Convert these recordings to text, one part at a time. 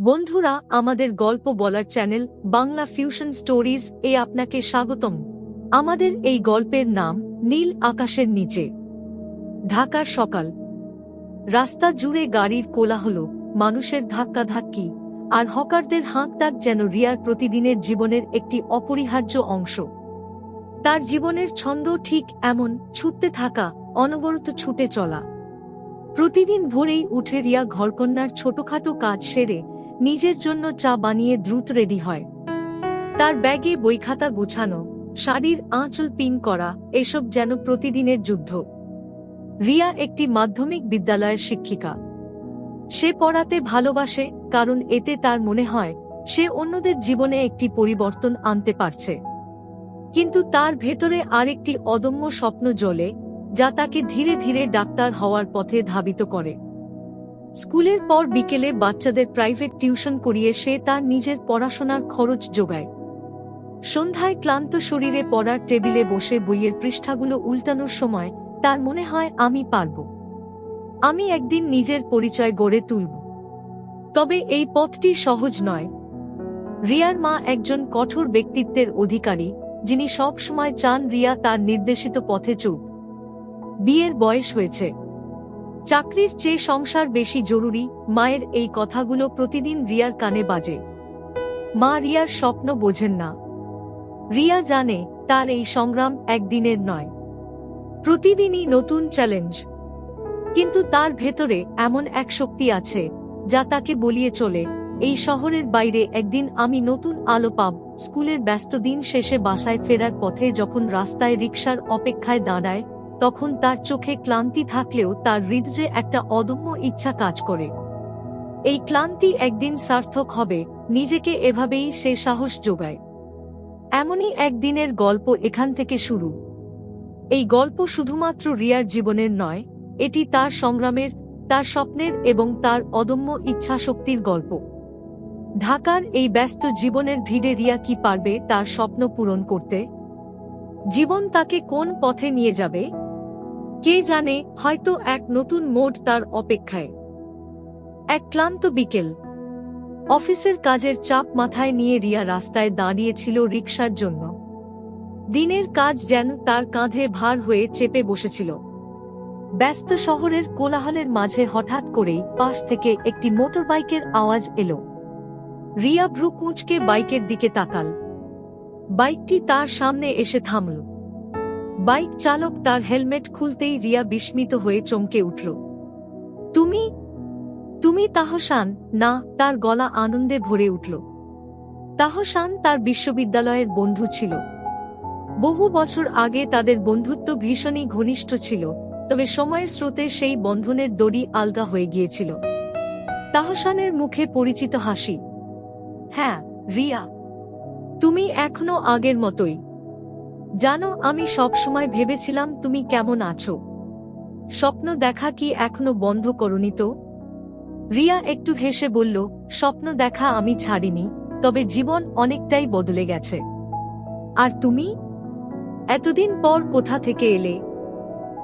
বন্ধুরা, আমাদের গল্প বলার চ্যানেল বাংলা ফিউশন স্টোরিজ এ আপনাকে স্বাগতম। আমাদের এই গল্পের নাম নীল আকাশের নিচে। ঢাকার সকাল। রাস্তা জুড়ে গাড়ির কোলাহল, মানুষের ধাক্কাধাক্কি, আর হকারদের হাঁকডাক যেন রিয়ার প্রতিদিনের জীবনের একটি অপরিহার্য অংশ। তার জীবনের ছন্দ ঠিক এমন, ছুটতে থাকা, অনবরত ছুটে চলা। প্রতিদিন ভোরেই উঠে রিয়া ঘরকন্যার ছোটখাটো কাজ সেরে নিজের জন্য চা বানিয়ে দ্রুত রেডি হয়। তার ব্যাগে বইখাতা গুছানো, শাড়ির আঁচল পিন করা, এসব যেন প্রতিদিনের যুদ্ধ। রিয়া একটি মাধ্যমিক বিদ্যালয়ের শিক্ষিকা। সে পড়াতে ভালোবাসে, কারণ এতে তার মনে হয়, সে অন্যদের জীবনে একটি পরিবর্তন আনতে পারছে। কিন্তু তার ভেতরে আরেকটি অদম্য স্বপ্ন জ্বলে, যা তাকে ধীরে ধীরে ডাক্তার হওয়ার পথে ধাবিত করে। স্কুলের পর বিকেলে বাচ্চাদের প্রাইভেট টিউশন করিয়ে সে তার নিজের পড়াশোনার খরচ যোগায়। সন্ধ্যায় ক্লান্ত শরীরে পড়ার টেবিলে বসে বইয়ের পৃষ্ঠাগুলো উল্টানোর সময় তার মনে হয়, আমি পারব। আমি একদিন নিজের পরিচয় গড়ে তুলব। তবে এই পথটি সহজ নয়। রিয়ার মা একজন কঠোর ব্যক্তিত্বের অধিকারী, যিনি সব সময় চান রিয়া তার নির্দেশিত পথে চুপ বিয়ের বয়স হয়েছে। চাকরির চেয়ে সংসার বেশি জরুরি, মায়ের এই কথাগুলো প্রতিদিন রিয়ার কানে বাজে। মা রিয়ার স্বপ্ন বোঝেন না। রিয়া জানে, তার এই সংগ্রাম একদিনের নয়। প্রতিদিনই নতুন চ্যালেঞ্জ কিন্তু তার ভেতরে এমন এক শক্তি আছে, যা তাকে বলিয়ে চলে, এই শহরের বাইরে একদিন আমি নতুন আলো পাব, স্কুলের ব্যস্ত দিন শেষে বাসায় ফেরার পথে যখন রাস্তায় রিকশার অপেক্ষায় দাঁড়ায় তখন তার চোখে ক্লান্তি থাকলেও তার হৃদয়ে একটা অদম্য ইচ্ছা কাজ করে। এই ক্লান্তি একদিন সার্থক হবে, নিজেকে এভাবেই সে সাহস যোগায়। এমনই একদিনের গল্প এখান থেকে শুরু। এই গল্প শুধুমাত্র রিয়ার জীবনের নয়, এটি তার সংগ্রামের, তার স্বপ্নের এবং তার অদম্য ইচ্ছাশক্তির গল্প। ঢাকার এই ব্যস্ত জীবনের ভিড়ে রিয়া কি পারবে তার স্বপ্ন পূরণ করতে? জীবন তাকে কোন পথে নিয়ে যাবে? কে জানে, হয়তো এক নতুন মোড তার অপেক্ষায়। এক ক্লান্ত বিকেল। অফিসের কাজের চাপ মাথায় নিয়ে রিয়া রাস্তায় দাঁড়িয়েছিল রিকশার জন্য। দিনের কাজ যেন তার কাঁধে ভার হয়ে চেপে বসেছিল। ব্যস্ত শহরের কোলাহলের মাঝে হঠাৎ করেই পাশ থেকে একটি মোটরবাইকের আওয়াজ এলো। রিয়া ভ্রু কুঁচকে বাইকের দিকে তাকাল। বাইকটি তার সামনে এসে থামল। বাইক চালক তার হেলমেট খুলতেই রিয়া বিস্মিত হয়ে চমকে উঠল। তুমি? তুমি তাহসান? না, তার গলা আনন্দে ভরে উঠল। তাহসান তার বিশ্ববিদ্যালয়ের বন্ধু ছিল। বহু বছর আগে তাদের বন্ধুত্ব ভীষণই ঘনিষ্ঠ ছিল, তবে সময়ের স্রোতে সেই বন্ধনের দড়ি আলগা হয়ে গিয়েছিল। তাহসানের মুখে পরিচিত হাসি। হ্যাঁ রিয়া। তুমি এখনও আগের মতোই। জানো, আমি সবসময় ভেবেছিলাম তুমি কেমন আছো। স্বপ্ন দেখা কি এখনও বন্ধ করনি তো? রিয়া একটু হেসে বলল, স্বপ্ন দেখা আমি ছাড়িনি, তবে জীবন অনেকটাই বদলে গেছে। আর তুমি? এতদিন পর কোথা থেকে এলে?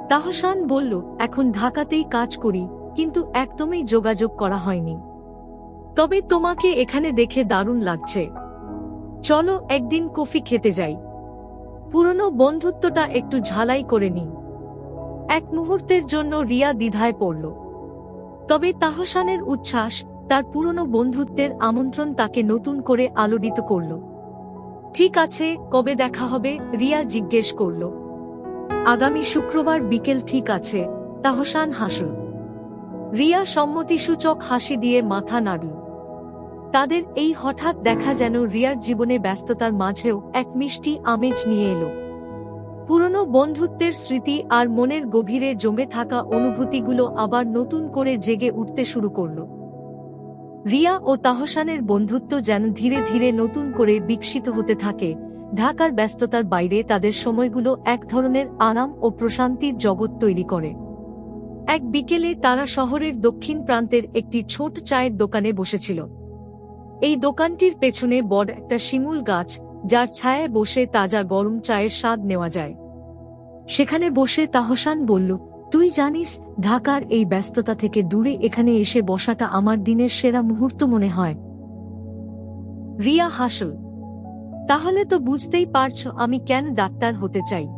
তাহসান বলল, এখন ঢাকাতেই কাজ করি, কিন্তু একদমই যোগাযোগ করা হয়নি। তবে তোমাকে এখানে দেখে দারুণ লাগছে। চলো একদিন কফি খেতে যাই। পুরনো বন্ধুত্বটা একটু ঝালাই করে নিন। এক মুহূর্তের জন্য রিয়া দ্বিধায় পড়ল। তবে তাহসানের উচ্ছ্বাস, তার পুরনো বন্ধুত্বের আমন্ত্রণ তাকে নতুন করে আলোড়িত করল। ঠিক আছে, কবে দেখা হবে? রিয়া জিজ্ঞেস করল। আগামী শুক্রবার বিকেল ঠিক আছে, তাহসান হাসল। রিয়া সম্মতিসূচক হাসি দিয়ে মাথা নাড়ল। তাদের এই হঠাৎ দেখা যেন রিয়ার জীবনে ব্যস্ততার মাঝেও এক মিষ্টি আমেজ নিয়ে এলো। পুরনো বন্ধুত্বের স্মৃতি আর মনের গভীরে জমে থাকা অনুভূতিগুলো আবার নতুন করে জেগে উঠতে শুরু করল। রিয়া ও তাহসানের বন্ধুত্ব যেন ধীরে ধীরে নতুন করে বিকশিত হতে থাকে। ঢাকার ব্যস্ততার বাইরে তাদের সময়গুলো এক ধরনের আরাম ও প্রশান্তির জগৎ তৈরি করে। এক বিকেলে তারা শহরের দক্ষিণ প্রান্তের একটি ছোট চায়ের দোকানে বসেছিল। এই দোকানটির পেছনে বড় একটা শিমুল গাছ, যার ছায়ায় বসে তাজা গরম চায়ের স্বাদ নেওয়া যায়। সেখানে বসে তাহসান বলল, তুই জানিস, ঢাকার এই ব্যস্ততা থেকে দূরে এখানে এসে বসাটা আমার দিনের সেরা মুহূর্ত মনে হয়। রিয়া হাসল, তাহলে তো বুঝতেই পারছ আমি কেন ডাক্তার হতে চাই।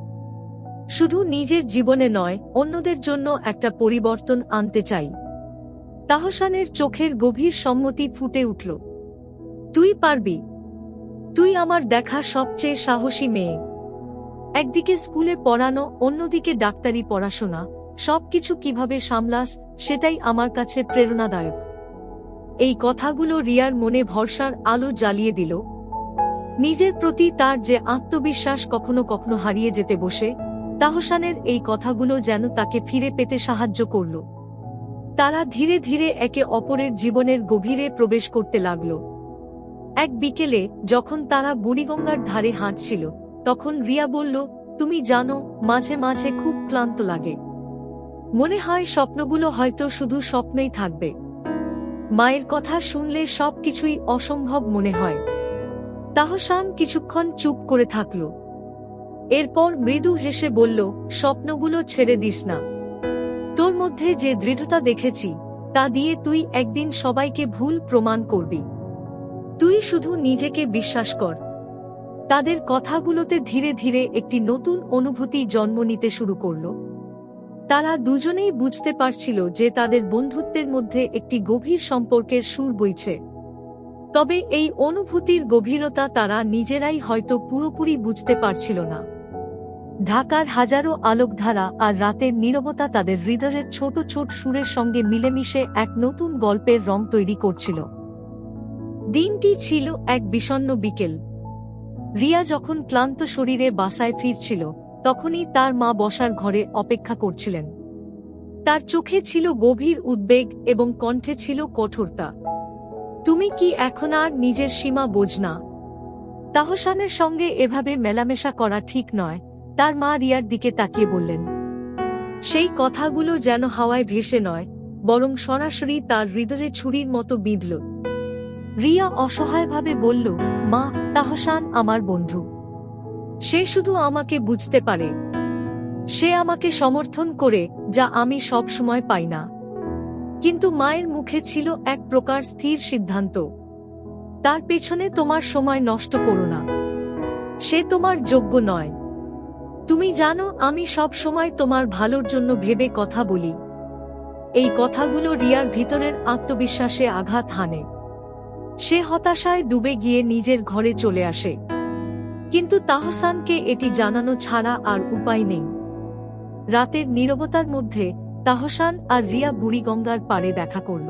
শুধু নিজের জীবনে নয়, অন্যদের জন্য একটা পরিবর্তন আনতে চাই। তাহসানের চোখের গভীর সম্মতি ফুটে উঠল। তুই পারবি। তুই আমার দেখা সবচেয়ে সাহসী মেয়ে। একদিকে স্কুলে পড়ানো, অন্যদিকে ডাক্তারি পড়াশোনা। সবকিছু কীভাবে সামলাস, সেটাই আমার কাছে প্রেরণাদায়ক। এই কথাগুলো রিয়ার মনে ভরসার আলো জ্বালিয়ে দিল। নিজের প্রতি তার যে আত্মবিশ্বাস কখনো কখনো হারিয়ে যেতে বসে, তাহসানের এই কথাগুলো যেন তাকে ফিরে পেতে সাহায্য করল। তারা ধীরে ধীরে একে অপরের জীবনের গভীরে প্রবেশ করতে লাগল। এক বিকেলে, যখন তারা বুড়িগঙ্গার ধারে হাঁটছিল, তখন রিয়া বলল, তুমি জানো, মাঝে মাঝে খুব ক্লান্ত লাগে। মনে হয় স্বপ্নগুলো হয়তো শুধু স্বপ্নেই থাকবে। মায়ের কথা শুনলে সবকিছুই অসম্ভব মনে হয়। তাহসান কিছুক্ষণ চুপ করে থাকল। এরপর মৃদু হেসে বলল, স্বপ্নগুলো ছেড়ে দিস না। তোর মধ্যে যে দৃঢ়তা দেখেছি, তা দিয়ে তুই একদিন সবাইকে ভুল প্রমাণ করবি। তুই শুধু নিজেকে বিশ্বাস কর। তাদের কথাগুলোতে ধীরে ধীরে একটি নতুন অনুভূতি জন্ম নিতে শুরু করল। তারা দুজনেই বুঝতে পারছিল যে তাদের বন্ধুত্বের মধ্যে একটি গভীর সম্পর্কের সুর বইছে। তবে এই অনুভূতির গভীরতা তারা নিজেরাই হয়তো পুরোপুরি বুঝতে পারছিল না। ঢাকার হাজারো আলোকধারা আর রাতের নীরবতা তাদের হৃদয়ের ছোট ছোট সুরের সঙ্গে মিলেমিশে এক নতুন গল্পের রং তৈরি করছিল। দিনটি ছিল এক বিষণ্ন বিকেল। রিয়া যখন ক্লান্ত শরীরে বাসায় ফিরছিল, তখনই তার মা বসার ঘরে অপেক্ষা করছিলেন। তার চোখে ছিল গভীর উদ্বেগ এবং কণ্ঠে ছিল কঠোরতা। তুমি কি এখন আর নিজের সীমা বোঝ না? তাহসানের সঙ্গে এভাবে মেলামেশা করা ঠিক নয় তার মা রিয়ার দিকে তাকিয়ে বললেন। সেই কথাগুলো যেন হাওয়ায় ভেসে নয়, বরং সরাসরি তার হৃদয়ে ছুরির মতো বিঁধল। রিয়া অসহায়ভাবে বলল, মা, তাহসান আমার বন্ধু। সে শুধু আমাকে বুঝতে পারে। সে আমাকে সমর্থন করে, যা আমি সব সময় পাই না। কিন্তু মায়ের মুখে ছিল এক প্রকার স্থির সিদ্ধান্ত। তার পেছনে তোমার সময় নষ্ট করো না। সে তোমার যোগ্য নয়। তুমি জানো, আমি সব সময় তোমার ভালোর জন্য ভেবে কথা বলি। এই কথাগুলো রিয়ার ভিতরের আত্মবিশ্বাসে আঘাত হানে। সে হতাশায় ডুবে গিয়ে নিজের ঘরে চলে আসে। কিন্তু তাহসানকে এটি জানানো ছাড়া আর উপায় নেই। রাতের নীরবতার মধ্যে তাহসান আর রিয়া বুড়িগঙ্গার পাড়ে দেখা করল।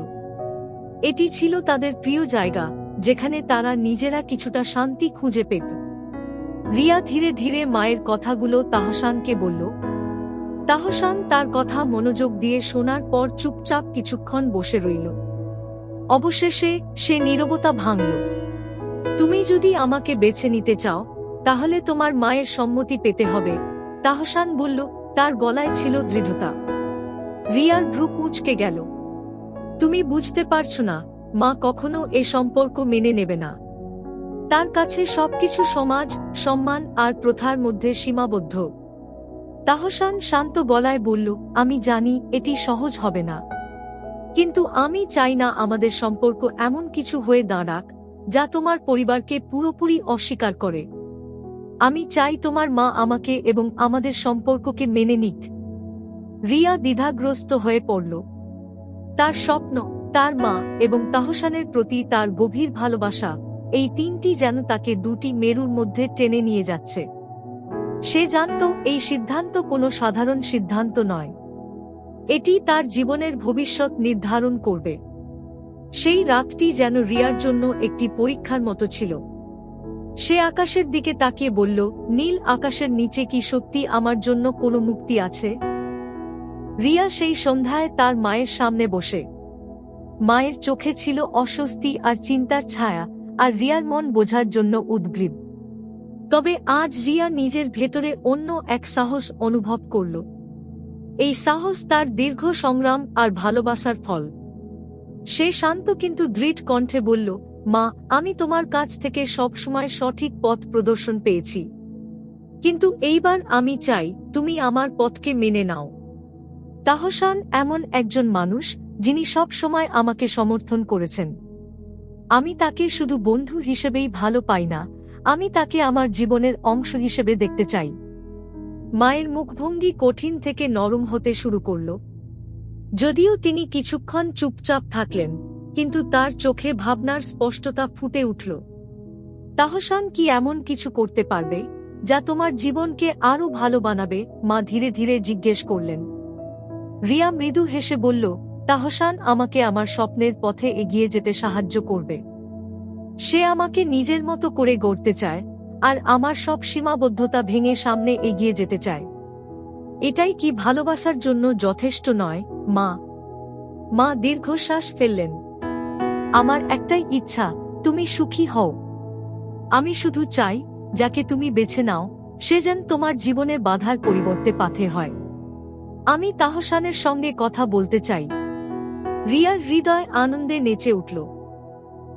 এটি ছিল তাদের প্রিয় জায়গা, যেখানে তারা নিজেরা কিছুটা শান্তি খুঁজে পেত। রিয়া ধীরে ধীরে মায়ের কথাগুলো তাহসানকে বলল, তাহসান তার কথা মনোযোগ দিয়ে শোনার পর চুপচাপ কিছুক্ষণ বসে রইল। অবশেষে সে নীরবতা ভাঙল। তুমি যদি আমাকে বেছে নিতে চাও, তাহলে তোমার মায়ের সম্মতি পেতে হবে। তাহসান বলল, তার গলায় ছিল দৃঢ়তা। রিয়ার ভ্রু কুঁচকে গেল। তুমি বুঝতে পারছ না, মা কখনো এ সম্পর্ক মেনে নেবে না। তার কাছে সবকিছু সমাজ, সম্মান আর প্রথার মধ্যে সীমাবদ্ধ। তাহসান শান্ত গলায় বলল, আমি জানি এটি সহজ হবে না। কিন্তু আমি চাই না আমাদের সম্পর্ক এমন কিছু হয়ে দাঁড়াক, যা তোমার পরিবারকে পুরোপুরি অস্বীকার করে। আমি চাই তোমার মা আমাকে এবং আমাদের সম্পর্ককে মেনে নিক। রিয়া দ্বিধাগ্রস্ত হয়ে পড়ল। তার স্বপ্ন, তার মা এবং তাহসানের প্রতি তার গভীর ভালোবাসা, এই তিনটি যেন তাকে দুটি মেরুর মধ্যে টেনে নিয়ে যাচ্ছে। সে জানত এই সিদ্ধান্ত কোনো সাধারণ সিদ্ধান্ত নয়। এটি তার জীবনের ভবিষ্যৎ নির্ধারণ করবে। সেই রাতটি যেন রিয়ার জন্য একটি পরীক্ষার মতো ছিল। সে আকাশের দিকে তাকিয়ে বলল, নীল আকাশের নিচে কি সত্যি আমার জন্য কোনো মুক্তি আছে? রিয়া সেই সন্ধ্যায় তার মায়ের সামনে বসে। মায়ের চোখে ছিল অস্বস্তি আর চিন্তার ছায়া, আর রিয়ার মন বোঝার জন্য উদ্গ্রীব। তবে আজ রিয়া নিজের ভেতরে অন্য এক সাহস অনুভব করল। এই সাহস তার দীর্ঘ সংগ্রাম আর ভালোবাসার ফল। সে শান্ত কিন্তু দৃঢ় কণ্ঠে বলল, মা, আমি তোমার কাছ থেকে সবসময় সঠিক পথ প্রদর্শন পেয়েছি। কিন্তু এইবার আমি চাই তুমি আমার পথকে মেনে নাও। তাহসান এমন একজন মানুষ যিনি সব সময় আমাকে সমর্থন করেছেন। আমি তাকে শুধু বন্ধু হিসেবেই ভালো পাই না, আমি তাকে আমার জীবনের অংশ হিসেবে দেখতে চাই। মায়ের মুখভঙ্গি কঠিন থেকে নরম হতে শুরু করল। যদিও তিনি কিছুক্ষণ চুপচাপ থাকলেন, কিন্তু তার চোখে ভাবনার স্পষ্টতা ফুটে উঠল। তাহসান কি এমন কিছু করতে পারবে, যা তোমার জীবনকে আরও ভালো বানাবে? মা ধীরে ধীরে জিজ্ঞেস করলেন। রিয়া মৃদু হেসে বলল, তাহসান আমাকে আমার স্বপ্নের পথে এগিয়ে যেতে সাহায্য করবে। সে আমাকে নিজের মতো করে গড়তে চায় আর আমার সব সীমাবদ্ধতা ভেঙে সামনে এগিয়ে যেতে চায়। এটাই কি ভালোবাসার জন্য যথেষ্ট নয়, মা? মা দীর্ঘশ্বাস ফেললেন। আমার একটাই ইচ্ছা, তুমি সুখী হও। আমি শুধু চাই, যাকে তুমি বেছে নাও, সে যেন তোমার জীবনে বাধার পরিবর্তে পাথে হয়। আমি তাহসানের সঙ্গে কথা বলতে চাই। রিয়ার হৃদয় আনন্দে নেচে উঠল।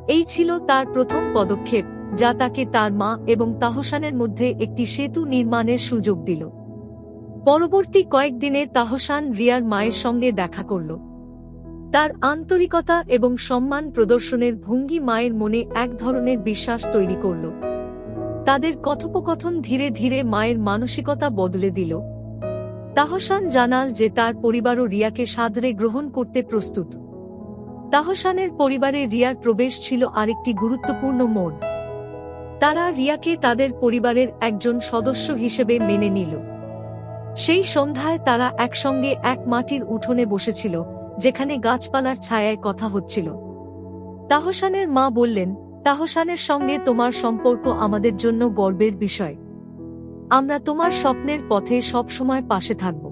এই ছিল তার প্রথম পদক্ষেপ। যা তাকে তার মা এবং তাহসানের মধ্যে একটি সেতু নির্মাণের সুযোগ দিল। পরবর্তী কয়েকদিনে তাহসান রিয়ার মায়ের সঙ্গে দেখা করল। তার আন্তরিকতা এবং সম্মান প্রদর্শনের ভঙ্গি মায়ের মনে এক ধরনের বিশ্বাস তৈরি করল। তাদের কথোপকথন ধীরে ধীরে মায়ের মানসিকতা বদলে দিল। তাহসান জানাল যে তার পরিবারও রিয়াকে সাদরে গ্রহণ করতে প্রস্তুত। তাহসানের পরিবারে রিয়ার প্রবেশ ছিল আরেকটি গুরুত্বপূর্ণ মোড়। তারা রিয়াকে তাদের পরিবারের একজন সদস্য হিসেবে মেনে নিল। সেই সন্ধ্যায় তারা একসঙ্গে এক মাটির উঠোনে বসেছিল, যেখানে গাছপালার ছায়ায় কথা হচ্ছিল। তাহসানের মা বললেন, তাহসানের সঙ্গে তোমার সম্পর্ক আমাদের জন্য গর্বের বিষয়। আমরা তোমার স্বপ্নের পথে সবসময় পাশে থাকব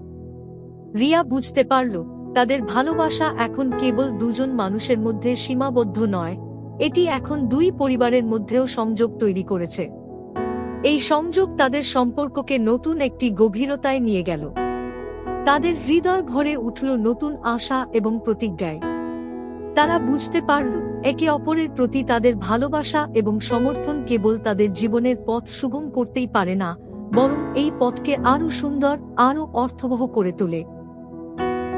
রিয়া বুঝতে পারল, তাদের ভালোবাসা এখন কেবল দুজন মানুষের মধ্যে সীমাবদ্ধ নয় এটি এখন দুই পরিবারের মধ্যেও সংযোগ তৈরি করেছে। এই সংযোগ তাদের সম্পর্ককে নতুন একটি গভীরতায় নিয়ে গেল। তাদের হৃদয় ভরে উঠল নতুন আশা এবং প্রতিজ্ঞায়। তারা বুঝতে পারল, একে অপরের প্রতি তাদের ভালোবাসা এবং সমর্থন কেবল তাদের জীবনের পথ সুগম করতেই পারে না, বরং এই পথকে আরও সুন্দর, আরও অর্থবহ করে তোলে।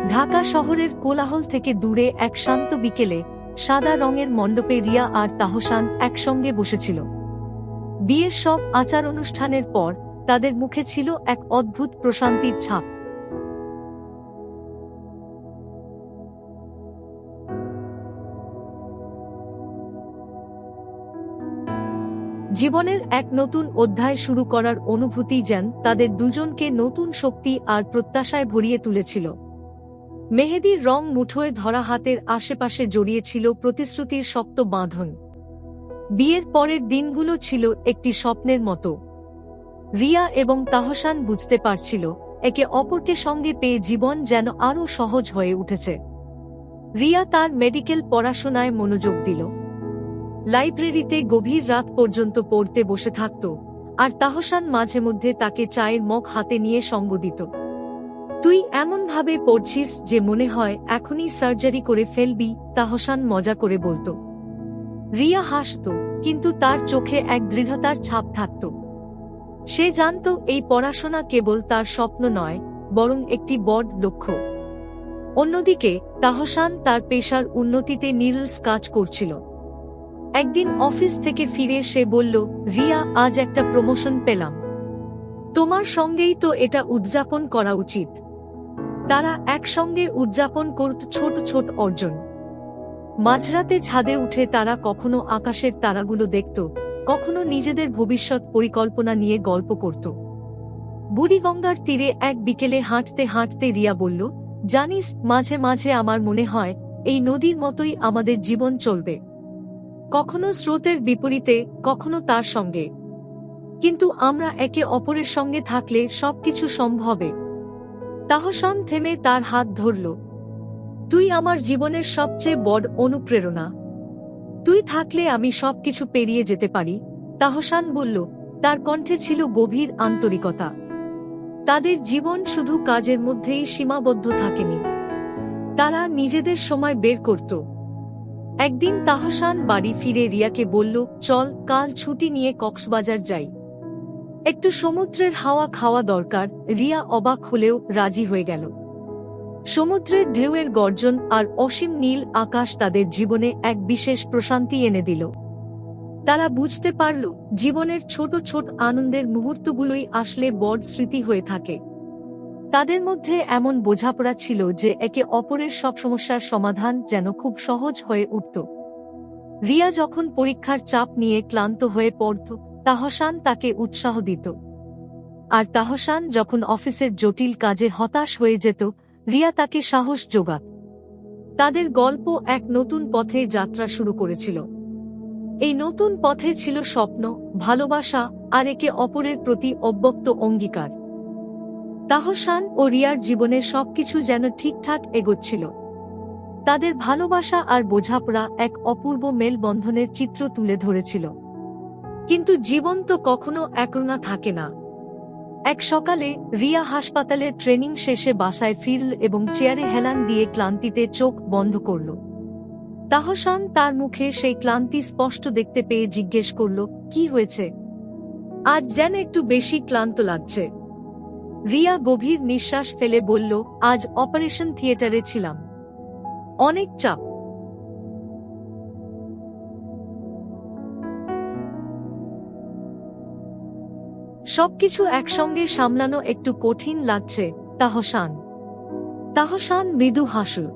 ঢাকা শহরের কোলাহল থেকে দূরে এক শান্ত বিকেলে সাদা রঙের মণ্ডপে রিয়া আর তাহসান একসঙ্গে বসেছিল। বিয়ের সব আচার অনুষ্ঠানের পর তাদের মুখে ছিল এক অদ্ভুত প্রশান্তির ছাপ। জীবনের এক নতুন অধ্যায় শুরু করার অনুভূতি যেন তাদের দুজনকে নতুন শক্তি আর প্রত্যাশায় ভরিয়ে তুলেছিল। মেহেদির রং মুঠোয় ধরা হাতের আশেপাশে জড়িয়েছিল প্রতিশ্রুতির শক্ত বাঁধন। বিয়ের পরের দিনগুলো ছিল একটি স্বপ্নের মতো। রিয়া এবং তাহসান বুঝতে পারছিল, একে অপরকে সঙ্গে পেয়ে জীবন যেন আরও সহজ হয়ে উঠেছে। রিয়া তার মেডিকেল পড়াশোনায় মনোযোগ দিল। লাইব্রেরিতে গভীর রাত পর্যন্ত পড়তে বসে থাকত, আর তাহসান মাঝে মধ্যে তাকে চায়ের মগ হাতে নিয়ে সঙ্গ দিত। তুই এমনভাবে পড়ছিস যে মনে হয় এখনই সার্জারি করে ফেলবি তাহসান মজা করে বলতো। রিয়া হাসত, কিন্তু তার চোখে এক দৃঢ়তার ছাপ থাকত। সে জানত এই পড়াশোনা কেবল তার স্বপ্ন নয়, বরং একটি বড় লক্ষ্য। অন্যদিকে তাহসান তার পেশার উন্নতিতে নিরলস কাজ করছিল। একদিন অফিস থেকে ফিরে সে বলল, রিয়া, আজ একটা প্রমোশন পেলাম। তোমার সঙ্গেই তো এটা উদযাপন করা উচিত। তারা একসঙ্গে উদযাপন করত ছোট ছোট অর্জন। মাঝরাতে ছাদে উঠে তারা কখনো আকাশের তারাগুলো দেখত, কখনো নিজেদের ভবিষ্যৎ পরিকল্পনা নিয়ে গল্প করত। বুড়িগঙ্গার তীরে এক বিকেলে হাঁটতে হাঁটতে রিয়া বলল, জানিস, মাঝে মাঝে আমার মনে হয়, এই নদীর মতোই আমাদের জীবন চলবে। কখনো স্রোতের বিপরীতে, কখনো তার সঙ্গে। কিন্তু আমরা একে অপরের সঙ্গে থাকলে সবকিছু সম্ভবে তাহসান থেমে তার হাত ধরল। তুই আমার জীবনের সবচেয়ে বড় অনুপ্রেরণা। তুই থাকলে আমি সবকিছু পেরিয়ে যেতে পারি। তাহসান বলল, তার কণ্ঠে ছিল গভীর আন্তরিকতা। তাদের জীবন শুধু কাজের মধ্যেই সীমাবদ্ধ থাকেনি। তারা নিজেদের সময় বের করত। একদিন তাহসান বাড়ি ফিরে রিয়াকে বলল, চল, কাল ছুটি নিয়ে কক্সবাজার যাই। একটু সমুদ্রের হাওয়া খাওয়া দরকার, রিয়া অবাক হলেও রাজি হয়ে গেল। সমুদ্রের ঢেউয়ের গর্জন আর অসীম নীল আকাশ তাদের জীবনে এক বিশেষ প্রশান্তি এনে দিল। তারা বুঝতে পারল, জীবনের ছোট ছোট আনন্দের মুহূর্তগুলোই আসলে বড় স্মৃতি হয়ে থাকে। তাদের মধ্যে এমন বোঝাপড়া ছিল যে একে অপরের সব সমস্যার সমাধান যেন খুব সহজ হয়ে উঠত। রিয়া যখন পরীক্ষার চাপ নিয়ে ক্লান্ত হয়ে পড়ত তাহসান তাকে উৎসাহ দিত। আর তাহসান যখন অফিসের জটিল কাজে হতাশ হয়ে যেত, রিয়া তাকে সাহস যোগাত। তাদের গল্প এক নতুন পথে যাত্রা শুরু করেছিল। এই নতুন পথে ছিল স্বপ্ন, ভালোবাসা আর একে অপরের প্রতি অব্যক্ত অঙ্গীকার। তাহসান ও রিয়ার জীবনে সবকিছু যেন ঠিকঠাক এগোচ্ছিল। তাদের ভালোবাসা আর বোঝাপড়া এক অপূর্ব মেলবন্ধনের চিত্র তুলে ধরেছিল। কিন্তু জীবন তো কখনো একরোনা থাকে না। এক সকালে রিয়া হাসপাতালের ট্রেনিং শেষে বাসায় ফিরল এবং চেয়ারে হেলান দিয়ে ক্লান্তিতে চোখ বন্ধ করল। তাহসান তার মুখে সেই ক্লান্তি স্পষ্ট দেখতে পেয়ে জিজ্ঞেস করল, কি হয়েছে? আজ যেন একটু বেশি ক্লান্ত লাগছে। রিয়া গভীর নিঃশ্বাস ফেলে বলল, আজ অপারেশন থিয়েটারে ছিলাম। অনেক চাপ। সবকিছু একসঙ্গে সামলানো একটু কঠিন লাগছে, তাহসান। তাহসান মৃদু হাসু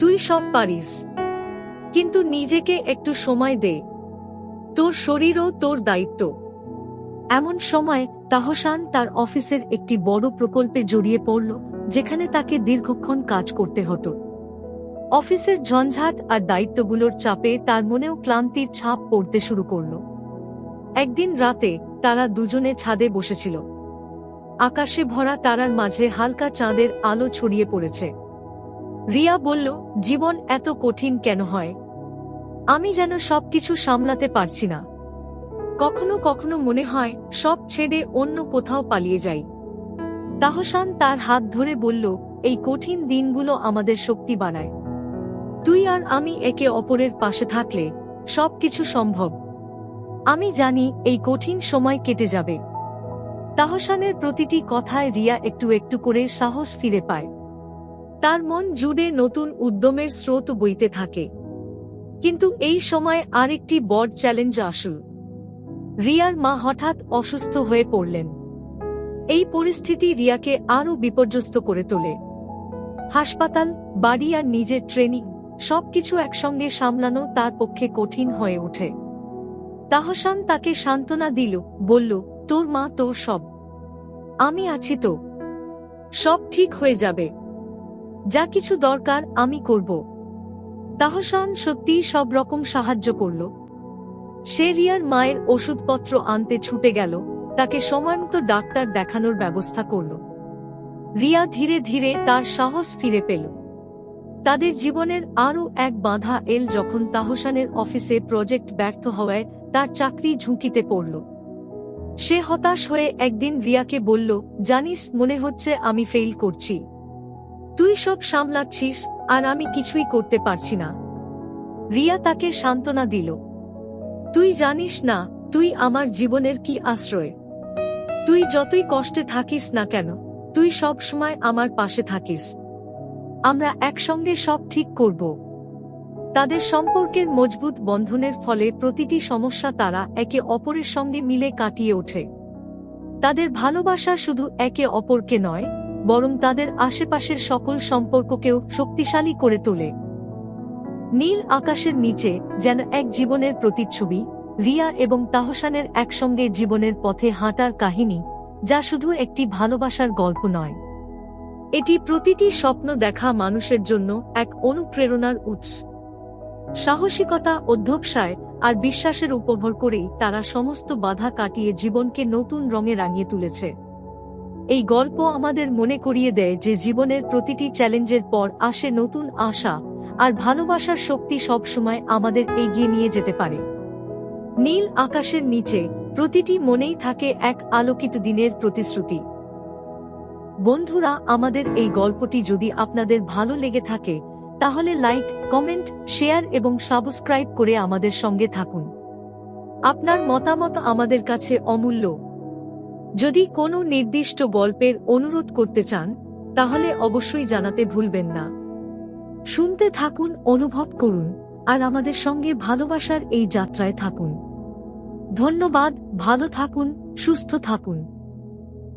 তুই সব পারিস। কিন্তু নিজেকে একটু সময় দে। তোর শরীরও তোর দায়িত্ব। এমন সময় তাহসান তার অফিসের একটি বড় প্রকল্পে জড়িয়ে পড়ল, যেখানে তাকে দীর্ঘক্ষণ কাজ করতে হতো। অফিসের ঝঞ্ঝাট আর দায়িত্বগুলোর চাপে তার মনেও ক্লান্তির ছাপ পড়তে শুরু করল। একদিন রাতে তারা দুজনে ছাদে বসেছিল। আকাশে ভরা তারার মাঝে হালকা চাঁদের আলো ছড়িয়ে পড়েছে। রিয়া বলল, জীবন এত কঠিন কেন হয়? আমি যেন সবকিছু সামলাতে পারছি না। কখনো কখনো মনে হয়, সব ছেড়ে অন্য কোথাও পালিয়ে যাই। তাহসান তার হাত ধরে বলল, এই কঠিন দিনগুলো আমাদের শক্তি বানায় তুই আর আমি একে অপরের পাশে থাকলে সবকিছু সম্ভব। আমি জানি এই কঠিন সময় কেটে যাবে। তাহসানের প্রতিটি কথায় রিয়া একটু একটু করে সাহস ফিরে পায়। তার মন জুড়ে নতুন উদ্যমের স্রোত বইতে থাকে। কিন্তু এই সময় আরেকটি বড় চ্যালেঞ্জ আসল। রিয়ার মা হঠাৎ অসুস্থ হয়ে পড়লেন। এই পরিস্থিতি রিয়াকে আরও বিপর্যস্ত করে তোলে। হাসপাতাল, বাড়ি আর নিজের ট্রেনিং, সবকিছু একসঙ্গে সামলানো তার পক্ষে কঠিন হয়ে ওঠে। তাহসান তাকে সান্ত্বনা দিল, বলল, তোর মা তোর সব। আমি আছি তো। সব ঠিক হয়ে যাবে। যা কিছু দরকার আমি করব। তাহসান সত্যিই সব রকম সাহায্য করল। সে রিয়ার মায়ের ওষুধপত্র আনতে ছুটে গেল, তাকে সময়মতো ডাক্তার দেখানোর ব্যবস্থা করল। রিয়া ধীরে ধীরে তার সাহস ফিরে পেল। তাদের জীবনের আরও এক বাধা এল যখন তাহসানের অফিসে প্রজেক্ট ব্যর্থ হওয়ায় তার চাকরি ঝুঁকিতে পড়ল। সে হতাশ হয়ে একদিন রিয়াকে বলল, জানিস, মনে হচ্ছে আমি ফেল করছি। তুই সব সামলাচ্ছিস, আর আমি কিছুই করতে পারছি না। রিয়া তাকে সান্ত্বনা দিল, তুই জানিস না, তুই আমার জীবনের কি আশ্রয়? তুই যতই কষ্টে থাকিস না কেন, তুই সব সময় আমার পাশে থাকিস। আমরা একসঙ্গে সব ঠিক করব। তাদের সম্পর্কের মজবুত বন্ধনের ফলে প্রতিটি সমস্যা তারা একে অপরের সঙ্গে মিলে কাটিয়ে ওঠে। তাদের ভালোবাসা শুধু একে অপরকে নয়, বরং তাদের আশেপাশের সকল সম্পর্ককেও শক্তিশালী করে তোলে। নীল আকাশের নিচে যেন এক জীবনের প্রতিচ্ছবি, রিয়া এবং তাহসানের একসঙ্গে জীবনের পথে হাঁটার কাহিনী, যা শুধু একটি ভালোবাসার গল্প নয়। এটি প্রতিটি স্বপ্ন দেখা মানুষের জন্য এক অনুপ্রেরণার উৎস। সাহসিকতা, অধ্যবসায় আর বিশ্বাসের উপভর করেই তারা সমস্ত বাধা কাটিয়ে জীবনকে নতুন রঙে রাঙিয়ে তুলেছে। এই গল্প আমাদের মনে করিয়ে দেয় যে জীবনের প্রতিটি চ্যালেঞ্জের পর আসে নতুন আশা আর ভালোবাসার শক্তি সবসময় আমাদের এগিয়ে নিয়ে যেতে পারে। নীল আকাশের নিচে প্রতিটি মনেই থাকে এক আলোকিত দিনের প্রতিশ্রুতি। বন্ধুরা, আমাদের এই গল্পটি যদি আপনাদের ভালো লেগে থাকে, তাহলে লাইক, কমেন্ট, শেয়ার এবং সাবস্ক্রাইব করে আমাদের সঙ্গে থাকুন। আপনার মতামত আমাদের কাছে অমূল্য। যদি কোনো নির্দিষ্ট গল্পের অনুরোধ করতে চান, তাহলে অবশ্যই জানাতে ভুলবেন না। শুনতে থাকুন, অনুভব করুন, আর আমাদের সঙ্গে ভালোবাসার এই যাত্রায় থাকুন। ধন্যবাদ, ভালো থাকুন, সুস্থ থাকুন।